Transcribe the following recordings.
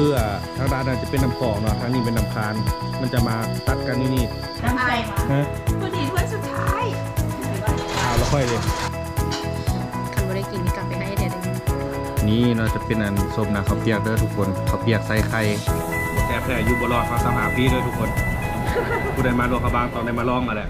คืออ่าทางด้านนั้นจะเป็นน้ำคลองเนาะทางนี้เป็นน้ำคานมันจะมาตัดกันนี่นี่น้ำใจมาฮะพอดีถ้วยสุดท้ายอ้าวแล้วค่อยเลยคันว่าได้กินนี่กลับไปให้เดี๋ยวได้นี่เนาะจะเป็นอันส้มนะข้าวเปียกเด้อทุกคนข้าวเปียกใส่ไข่บ่แซ่บแท้อยู่บ่รอดมาสหาปีเด้อทุกคนผู้ใดมาลวกเขาบางตอนได้มาลองมาแหละ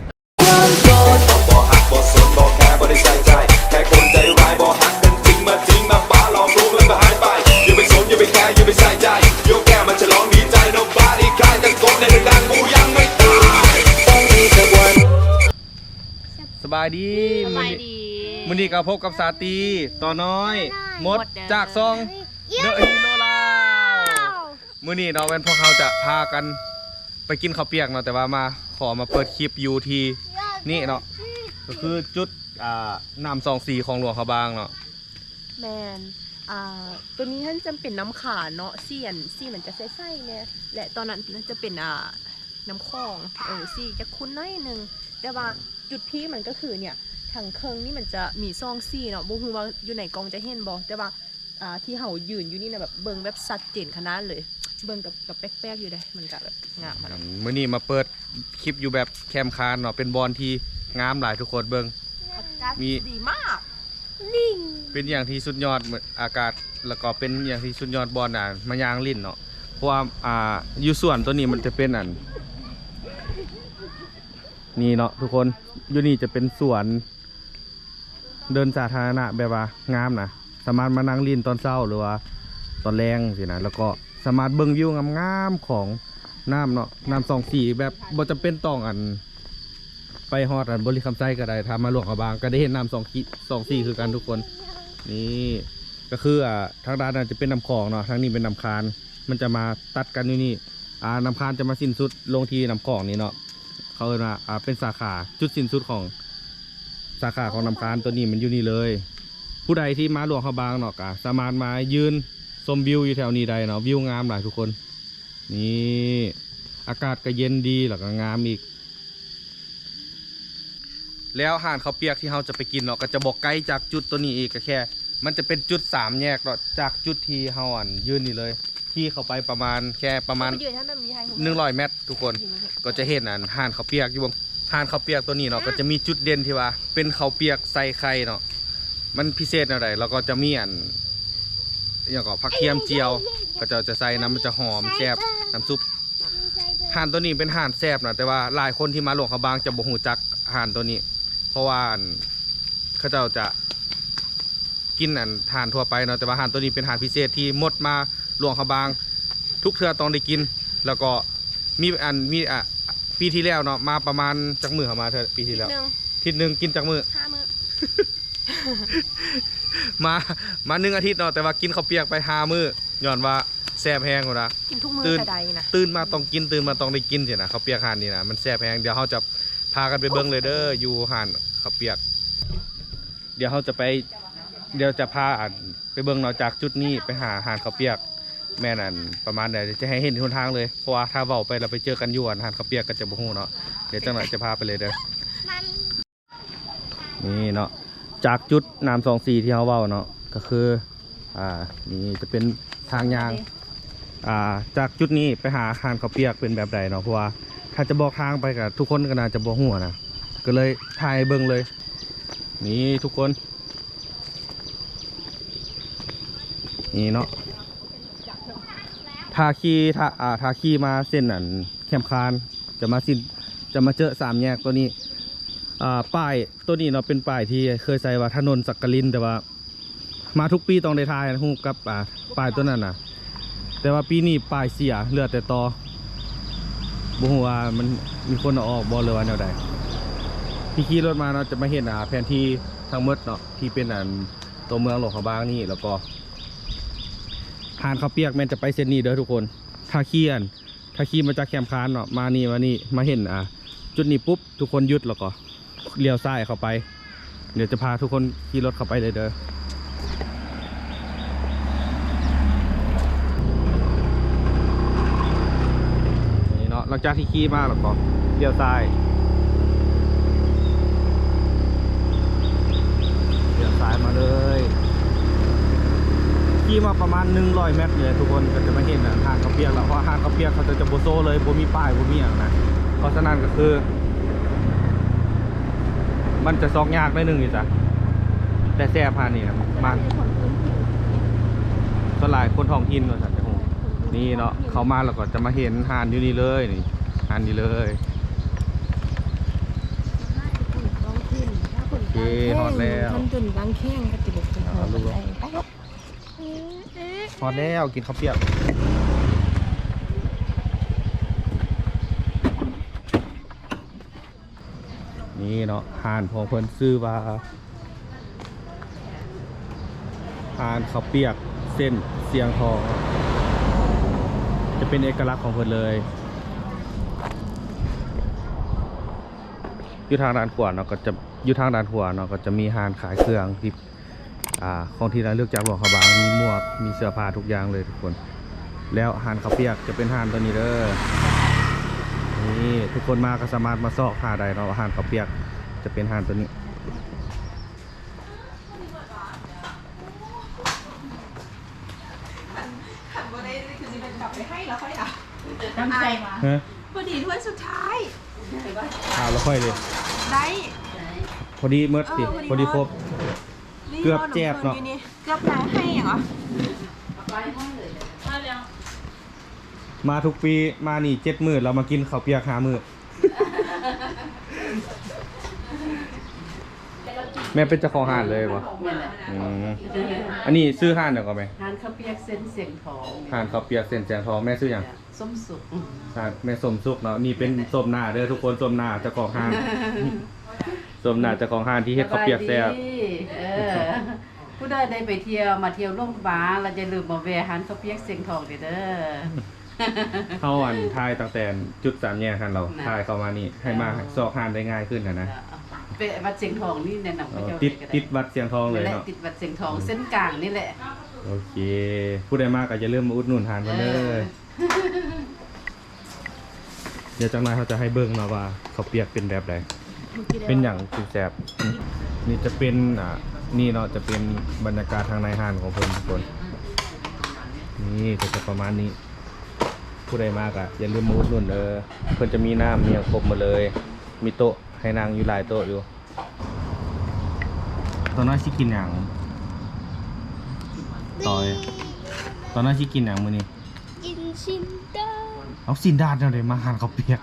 ายดีสบายดีมื้อนี้ก็พบกับสาตีต่อน้อย หมดหมดเด้อจากซองเดอะฮีโร่ลาวมื้อนี้เนาะแม่นพวกเขาจะพากันไปกินข้าวเปียกเนาะแต่ว่ามาขอมาเปิดคลิปอยู่ที่นี่เนาะก็คือจุดอ่าน้ำซองสีของหลวงเขาบางเนาะแมนอ่าตัวนี้ท่านจะเป็นน้ำขาเนาะเสียนสีมันจะใสๆเนี่ยและตอนนั้นน่าจะเป็นอ่าน้ำคลองเออสีจะคุ้นน้อยหนึง แต่ว่าจุดพีคมันก็คือเนี่ยทางเคิงนี่มันจะมีซองสีเนาะบ่ฮู้ว่าอยู่ไหนกล้องจะเห็นบ่แต่ว่าอ่าที่เฮายืนอยู่นี่นะแบบเบิ่งแบบชัดเจนขนาดเลย เบิ่งกับกับแป๊กๆอยู่ได้มันก็แบบงามมันมื้อนี้มาเปิดคลิปอยู่แบบแคมคานเนาะเป็นบอลที่งามหลายทุกคนเบิ่งมี ดีมากเป็นอย่างที่สุดยอดเหมือนอากาศแล้วก็เป็นอย่างที่สุดยอดบอลอะมายางลิ้นเนาะเพราะว่าอ่าอยู่ส่วนตัวนี้มันจะเป็นอัน นี่เนาะทุกคนอยู่นี่จะเป็นสวน เดินสาธารณะแบบว่างามนะสามารถมานั่งลินตอนเช้าหรือว่าตอนแรงสินะแล้วก็สามารถเบิ่งวิวงามๆของน้ำเนาะน้ำสองสีแบบบ่จำเป็นต้องอัน ไปฮอดอันบริคำไส้ก็ได้ทำมาหลวงกระบาง ก็ได้เห็นน้ำสองขีสองสีคือกันทุกคนนี่ก็คืออ่าทางด้านนั้นจะเป็นน้ำคลองเนาะทางนี้เป็นน้ำคานมันจะมาตัดกันอยู่นี่อ่าน้ำคานจะมาสิ้นสุดลงที่น้ำคลองนี่เนาะ เขาเรียกว่าอ่าเป็นสาขาจุดสิ้นสุดของสาขาของน้ำคานตัวนี้มันอยู่นี่เลย ผู้ใดที่มาหลวงเขาบางเนาะก็สามารถมายืนชมวิวอยู่แถวนี้ได้เนาะวิวงามหลายทุกคน นี่อากาศก็เย็นดีแล้วก็งามอีก แล้วอาหารข้าวเปียกที่เราจะไปกินเนาะก็จะบอกไกลจากจุดตัวนี้อีกก็แค่ มันจะเป็นจุดสามแยกเนาะจากจุดที่เราอันยืนนี่เลย ที่เข้าไปประมาณแค่ประมาณ ไปยืนท่านแบบมีใครหนึ่งร้อยเมตรทุกคน ก็จะเห็นอันห่านข้าวเปียกอยู่บนห่านข้าวเปียกตัวนี้เนาะก็จะมีจุดเด่นที่ว่า เป็นข้าวเปียกใส่ไข่เนาะมันพิเศษอะไรแล้วก็จะมีอันอย่างก็ผักเทียมเจียว ก็จะจะใส่น้ำมันจะหอมแซ่บน้ำซุปห่านตัวนี้เป็นห่านแซ่บนะแต่ว่าหลายคนที่มาหลวงเขาบางจะบ่หูจักห่านตัวนี้ เพราะว่าอันเขาเจ้าจะกินอันทานทั่วไปเนาะแต่ว่าห่านตัวนี้เป็นห่านพิเศษที่หมดมาหลวงเขาบาง ทุกเทือต้องได้กิน แล้วก็ มีอันมีอะปีที่แล้วเนาะมาประมาณจักมือเขามาเธอปีที่แล้วหนึ่งทิศหนึ่งกินจักมือ ห้ามื้อมามาหนึ่งอาทิตย์เนาะแต่ว่ากินข้าวเปียกไปห้ามือย้อนว่าแซ่บแห้งกว่านะ กินทุกมื้อตื่นกระไดนะตื่นมาต้องกินตื่นมาต้องได้กินสินะข้าวเปียกหานนี่นะมันแซ่บแห้งเดี๋ยวเขาจะพากันไปเบิ้งเลยเด้ออยู่หานข้าวเปียก เดี๋ยวเขาจะไป เดี๋ยวจะพาอ่านไปเบิ้งเนาะจากจุดนี้ไปหาหานข้าวเปียก แม่นั่นประมาณไหนจะให้เห็นทุนทางเลย เพราะว่าถ้าเว้าไปเราไปเจอกันยู่อันหานข้าวเปียกก็จะบ่ฮู้เนาะเดี๋ยวจังหน่อยจะพาไปเลยเด้อนี่เนาะจากจุดน้ำสองสีที่เขาเว้าเนาะก็คืออ่านี่จะเป็นทางยางอ่าจากจุดนี้ไปหาอาหารข้าวเปียกเป็นแบบใดเนาะเพราะว่าถ้าจะบอกทางไปกับทุกคนก็น่าจะบอกหัวนะก็เลยถ่ายเบิ่งเลย นี่ทุกคน นี่เนาะ ทาขี่ทาอ่าทาขี่มาเส้นอันแคมคานจะมาสิ้นจะมาเจอสามแยกตัวนี้อ่าป้ายตัวนี้เนาะเป็นป้ายที่เคยใส่ว่าถนนสักกลินแต่ว่า มาทุกปีต้องได้ทายนะฮู้กับอ่าป้ายตัวนั้นน่ะ แต่ว่าปีนี้ป้ายเสียเหลือแต่ตอบ่ฮู้ว่ามันมีคนเอาออกบ่หรือว่าแนวใดที่ขี่รถมาเนาะจะมาเห็นอ่าแผนที่ทั้งหมดเนาะที่เป็นอันตัวเมืองหลวงเขาบางนี่แล้วก็ หานข้าวเปียกแม่นจะไปเส้นนี้เด้อทุกคนถ้าขี่อันถ้าขี่มาจากแคมคานเนาะมานี่มานี่มาเห็นอ่าจุดนี้ปุ๊บทุกคนหยุดแล้วก็เลี้ยวซ้ายเข้าไป เดี๋ยวจะพาทุกคนขี่รถเข้าไปเลยเด้อนี่เนาะหลังจากที่ขี่มาแล้วก็เลี้ยวซ้ายเลี้ยวซ้ายมาเลย ขี่มาประมาณ100เมตรเลยทุกคนก็จะมาเห็นอาหารข้าวเปียกแล้วเพราะอาหารข้าวเปียกเขาจะจะโบโซเลยโบมีป้ายโบมีอย่างนะเพราะฉะนั้นก็คือ มันจะซอกยากหนิดนึงอยู่จ้ะแต่แซ่บพานี่นะมันสลายคนท้องถิ่นว่าสัตว์จะคงนี่เนาะเขามาแล้วก็จะมาเห็นหานอยู่นี่เลยนี่หานนี่เลยโอเคฮอดแล้วมันจนบางแข้งก็จะบอกเป็นเอาลูกไปไป พอแล้วกินข้าวเปียกนี่เนาะหานของเพิ่นซื้อว่าหานข้าวเปียกเส้นเสียงทอง จะเป็นเอกลักษณ์ของเพิ่นเลยอยู่ทางด้านขวาเนาะก็จะอยู่ทางด้านขวาเนาะก็จะมีหานขายเครื่องที่ ของที่เราเลือกจากหลวงเขาบางมีหมวกมีเสื้อผ้าทุกอย่างเลยทุกคน แล้วหานข้าวเปียกจะเป็นหานตัวนี้เด้อนี่ทุกคนมาก็สามารถมาซอกหาได้เนาะว่าหานข้าวเปียกจะเป็นหานตัวนี้ขันบ่ได้คือนี่เป็นกลับไปให้แล้วค่อยอะตั้งใจมาฮะพอดีถ้วยสุดท้ายข่าวแล้วค่อยเลยได้พอดีเมื่อติเออพพออดีดีครบนี่ เกือบแจบเนาะอยู่เกือบแล้วให้อย่างเหรอมาทุกปีมานี่เจ็ดมือเรามากินข้าวเปียกหามือแม่เป็นเจ้าของห้านเลยวะแม่นแหละอืมอันนี้ซื้อห้านเดี๋ยวก่อนไหมทานข้าวเปียกเส้นเสียงทองห้านข้าวเปียกเส้นแจงทองแม่ซื้ออย่างส้มสุกห้านแม่สมสุกเนาะนี่เป็นสมหน้าเด้อทุกคนสมหน้าเจ้าของห้านสมหน้าเจ้าของห้านที่เฮ็ดข้าวเปียกแซ่บสบายดีเออ ผู้ใดได้ไปเที่ยวมาเที่ยวล่มบ้าเราจะลืมมาแวะหันข้าวเปียกเสียงทองเด้อเด้อ เข้าอันทายตั้งแต่จุดสามแยกหันเราน่ะ ทายเข้ามานี่ให้มาซอกห้านได้ง่ายขึ้นนะนะไปวัดเสียงทองนี่แนะนำเอเขาอเจ้าติดไปก็ไติดวัดเสียงทองเลยนั่นแหละเนาะ ติดวัดเสียงทองเส้นกลางนี่แหละ โอเคผู้ใดมากก็จะเริ่าลืมมาอุดหนุนทานกันเลเออยเดี๋ยวจังนายเขาจะให้เบิ่งมาว่าเขาวเปียกเป็นแบบใด เป็นอย่างสุดแสบอืมนี่จะเป็นอ่า นี่เนาะจะเป็นบรรยากาศทางในห้านของเพิ่นทุกคน นี่ก็จะประมาณนี้ ผู้ใดมากอะ อย่าลืมมาอุดหนุนเออเพิ่นจะมีน้ำมีอย่างครบหมาเลย มีโต๊ะให้นั่งอยู่หลายโต๊ะอยู่ตอนนั้นสิกินอย่างตอยตอนนั้นสิกินอย่างมื้อนี้กินชิมเตอร์เอาสินดาดเอาเลยมาหานข้าวเปียก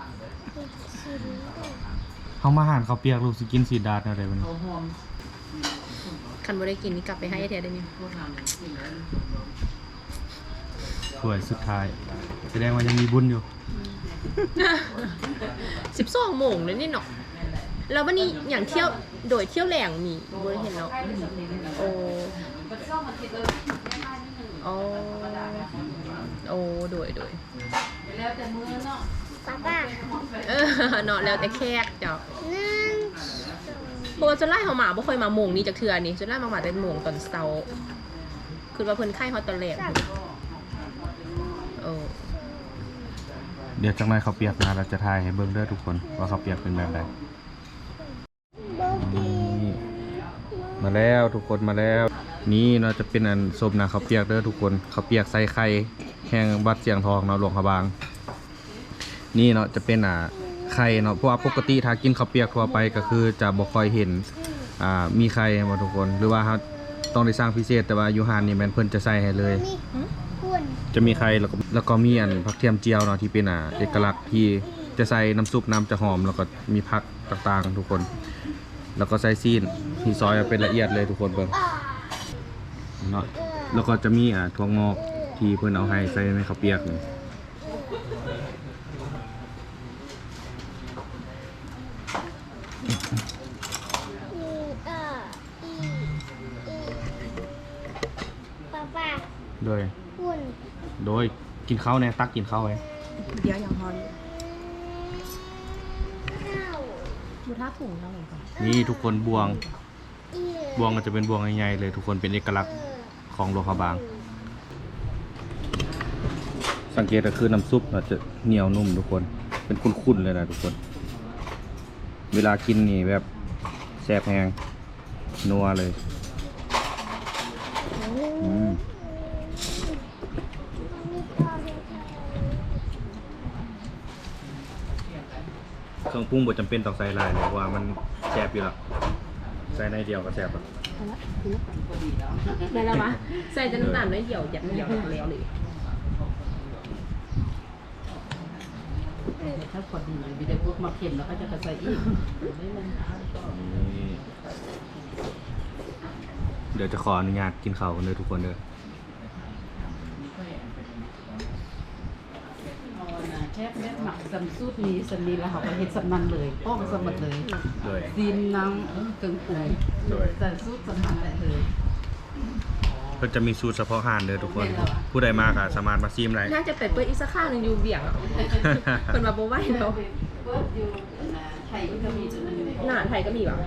ชิมเตอร์เขามาหานข้าวเปียกลูกสิกินสินดาดเอาเลยมันเขาหอม คันบ่ได้กินนี่กลับไปให้ไอ้เทียได้เนี่ยพวกเราเนี่ยกินแล้วถ้วยสุดท้าย แสดงว่ายังมีบุญอยู่สิบสองโมงเลยนี่เนาะแล้ววันนี้อย่างเที่ยวโดยเที่ยวแหลงมีบ่ได้เห็นเนาะโอ้โอ้โอ้โดยโดยแล้วแต่มือเนาะป้าป้าเออเนาะแล้วแต่แขกเจ้าหนึ่งเพ ราะว่าจนไล่เขาหมาบ่ค่อยมาโมงนี้จากเทือนี่จนไล่มาหมาแต่โมงตอนเช้าคือว่าเพิ่นไข้ฮอตตอนแรกเออเดี๋ยวจังไรข้าเปียกนะเราจะทายให้เบิ่งเด้อทุกคนว่าเขาเปียกเป็นแบบใดนี่มาแล้วทุกคนมาแล้ว นี่เราจะเป็นอันสมนะเขาเปียกเด้อทุกคนเขาเปียกใส่ไข่แห้งบัดเสียงทองเนาะหลวงพระบาง นี่เนาะจะเป็นอ่า ไข่เนาะเพราะว่าปกติถ้ากินข้าวเปียกทั่วไปก็คือจะบ่ค่อยเห็นอ่ามีไข่มาทุกคน หรือว่าเราต้องได้สร้างพิเศษแต่ว่าอยูฮานนี่แม่นเพิ่นจะใส่ให้เลยนี่คุณจะมีไข่แล้วก็แล้วก็มีอันผักเทียมเจียวเนาะที่เป็นอ่าเอกลักษณ์ที่จะใส่น้ำซุปน้ำจะหอมแล้วก็มีผักต่างๆ ทุกคน แล้วก็ใส่ซีนที่ซอยมาเป็นละเอียดเลยทุกคนเบิ่งเนาะแล้วก็จะมีอ่าถั่วงอกที่เพิ่นเอาให้ใส่ในข้าวเปียกนี่ โดยคุณโดยกินข้าวเนี่ยตักกินข้าวไว้เดี๋ยวอย่างฮอนข้าวดูท่าถุงเราเหมือนกันนี่ทุกคนบวงอีบวงก็จะเป็นบวงใหญ่ๆเลย ทุกคนเป็นเอกลักษณ์ของโลหะบาง สังเกตก็คือน้ำซุปเราจะเหนียวนุ่มทุกคน เป็นข้นๆเลยนะทุกคน เวลากินนี่แบบแซ่บแหงนัวเลยอืม เครื่องปรุงบ่จำเป็นต้องใส่หลายเลยเพราะว่ามันแซ่บอยู่แล้วใส่ในเดียวก็แซ่บแล้วได้แล้วมะใส่แต่น้ำตาลน้อยเดียวหยัดเดียวแล้วเลยถ้าพอดีมีแต่พวกมาเค็มแล้วก็จะกระใส่อีกนี่เดี๋ยวจะขออนุญาตกินข้าวกันเลยทุกคนเด้อ แค่แม่หมักสำสูตรนี้สำนี้แล้วเขาก็เฮ็ดสำนันเลยป้องสำหมดเลยโดย ซีนน้ำเกลือปรุงโดย แต่สูตรสำนันเลยเพิ่นจะมีสูตรเฉพาะหานเด้อทุกคน ผู้ใดมาก็สามารถมาซิมได้ น่าจะไปเปิดอีกสักข้างหนึงอยู่เบี่ยงอะคนมาโบไหวแล้วเปิดอยู่ไทยก็มีจุดนั้นอยู่หนาไทยก็มีว่ะ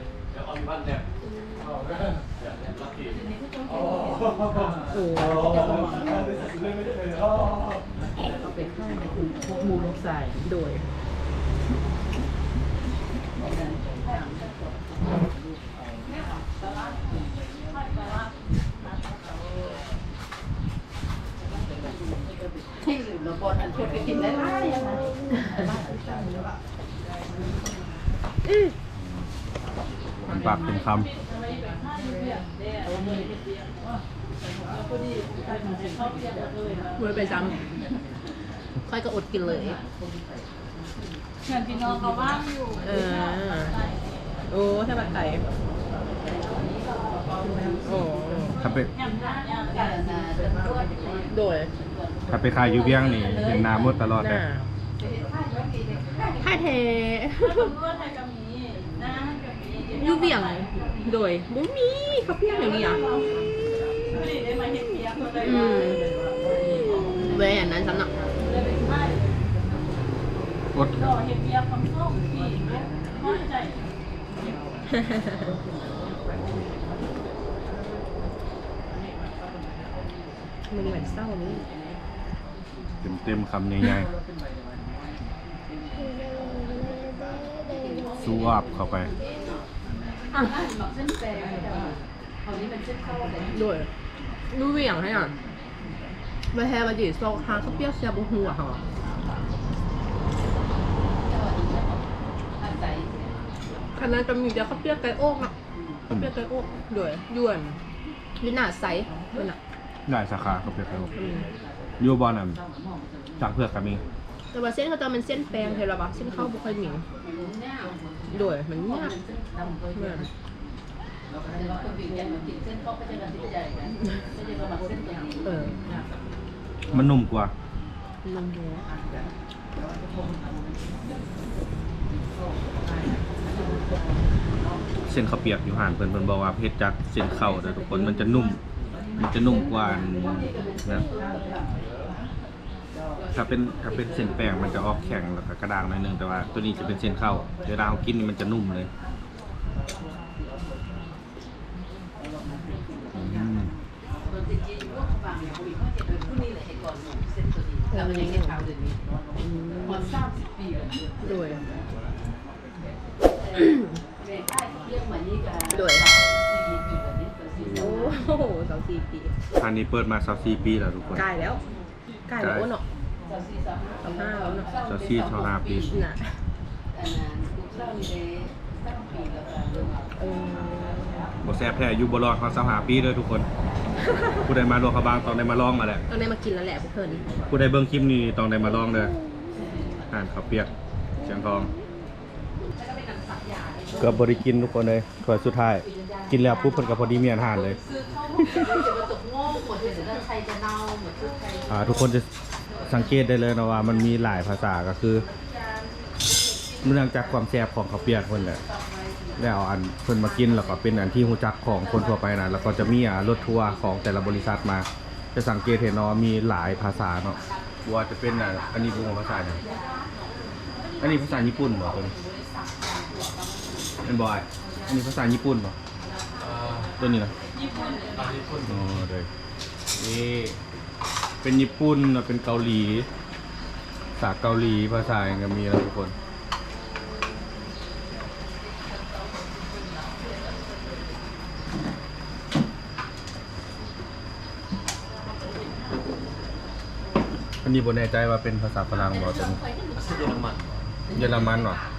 โอ้เอาไปข้างในคุณพวกห มูลูกใส่โดยที่ลืมแล้วบอลอันชวนไปกินได้หลายอย่างนะปากเป็นคเมื่อไปซ้ำ ค่อยก็อดกินเลยเพื่อนพี่น้องเขาว่างอยู่เออ โอ้ถ้าบัดไก่โอ้ำถ้าไปโดยถ้าไปขายอยู่เวียงนี่เห็นหน้าหมดตลอดหเลยน้าถ้าเทยูเบี่ยงโดยบุ้มีเขาเพียงอย่างนี้อะอืมเวยอันนั้นสำหรับ อดมันเหมือนเศร้านี้เต็มเต็มๆคำใหญ่ๆซูอับเข้าไปอะเส้นแปลงคราวนี้มันเส้นเข้าเลยโดยยูเบี่ยงให้อะมาแฮมาดิโซฮาเขาเปรี้ยวเสียบหัวเขาอาศัย คณะจะมีแต่ข้าวเปียกไก่โอ๊กอะข้าวเปียกไก่โอ๊กด้วยยวนวินาไซส์ด้วยนะได้สาขาเขาเปียกไปอืมยูบอลน่ะจากเพือกกับมีแต่ว่าเส้นเขาจะเป็นเส้นแป้งเทระบะเส้นข้าวบุคคลหมิงด้วยมันยากเหมือนเราคนวิ่งกันติดเส้นเข้ามันนไม่ใช่ว่านุ่มกว่า ลงหัว เส้นข้าวเปียกอยู่ห่านเพิ่นเพิ่นบอกว่าเฮ็ดจากเส้นข้าวเด้อทุกคนมันจะนุ่ม มันจะนุ่มกว่านะถ้าเป็นถ้าเป็นเส้นแป้งมันจะออกแข็งแล้วก็กระด้างหน่อยนึงแต่ว่า ตัวนี้จะเป็นเส้นข้าวเวลาเรากินนี่มันจะนุ่มเลยอืมเรายังได้ข่าวเดือนนี้หมดสามสิบปีแล้วด้วย แม่ค่ายเรียกมานี่กันด้วยสี่ปีแบบนี้ตัวสี่โอ้โหสองสี่ปีอันนี้เปิดมา24ปีแล้วทุกคนใกล้แล้วใกล้แล้วโอ้เนาะสามสี่สามสามห้าแล้วเนาะสาวสี่สาวห้าปีน่ะอันนั้นลูกเล่านี่ได้สามปีแล้วกันเออบ่แซ่บแท้อยู่บ่รอดเขา25ปีเด้อทุกคน ผู้ใดมาลวงเขาบางต้องได้มาลองมาแหละต้องได้มากินแล้วแหละพวกเพิ่นผู้ใดเบิ่งคลิปนี้ต้องได้มาลองเด้ออ่านข้าวเปียกเชียงทอง เกือบบริกินทุกคนเลยถ้วยสุดท้าย กินแล้วปุ๊บเพิ่นก็พอดีมีอาหารเลยจะมาตกโง่หมดเลยจะใครจะเน่าหมดทุกใครอ่าทุกคนจะสังเกตได้เลยนะว่า มันมีหลายภาษาก็คือเนื่องจากความแซ่บของข้าวเปียกเพิ่นแหละแล้วเอาอันเพิ่นมากินแล้วก็เป็นอันที่ฮู้จักของคนทั่วไปนะแล้วก็จะมีอ่ารถทัวร์ของแต่ละบริษัทมา จะสังเกตเห็นเนาะมีหลายภาษาเนาะว่าจะเป็นอะอันนี้เป็นภาษาเนี่ยอันนี้ภาษาญี่ปุ่นเหรอตัวนี้ เป็นบอยอันนี้ภาษาญี่ปุ่นเหรอตัวนี้นะญี่ปุ่นญี่ปุ่นอ๋อเลยนี่เป็นญี่ปุ่นแล้วเป็นเกาหลีภาษาเกาหลีภาษาอย่างเงี้ยมีแล้วทุกคน อันนี้บนแน่ใจว่าเป็นภาษาฝรั่งบ่ตัวนี้เยอรมันเยอรมันเหรอแม่น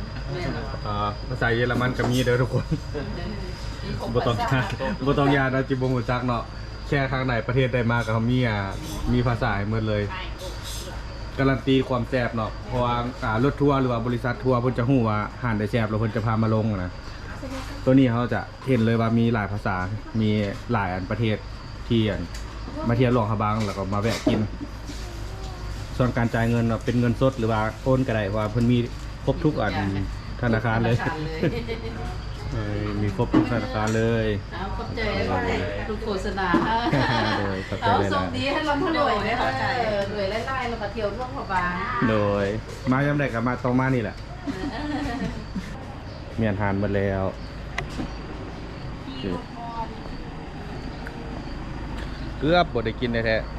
อ่าภาษาเยอรมันก็มีเด้อทุกคนมีครบ่ต้องยานบ่ต้องยานนะจิบ่ฮู้จักเนาะแค่ทางไหนประเทศใดมาก็เขามีอะมีภาษาให้หมดเลย การันตีความแซ่บเนาะเพราะว่าอ่ารถทัวร์หรือว่าบริษัททัวร์เพิ่นจะฮู้ว่าอาหารได้แซ่บแล้วเพิ่นจะพามาลงอะนะตัวนี้เขาจะเห็นเลยว่ามีหลายภาษา มีหลายอันประเทศที่อันมาเที่ยวหลวงพระบางแล้วก็มาแวะกิน ส่วนการจ่ายเงินเนาะเป็นเงินสดหรือว่าโอนก็ได้เพราะว่าเพิ่นมีครบทุกอัน ธนาคารเลยธนาคารเลยเออมีครบทุกธนาคารเลย เอาขอบใจทุกโฆษณาโดยขอบใจเอาหลายๆส่งดีให้เรารวยได้เข้าใจเออรวยไล่ๆเรามาเที่ยวร่วมพบางโดย มายามใดก็มาต้องมานี่แหละเมียนทานหมดแล้วเกือบบดได้กินแท้ๆ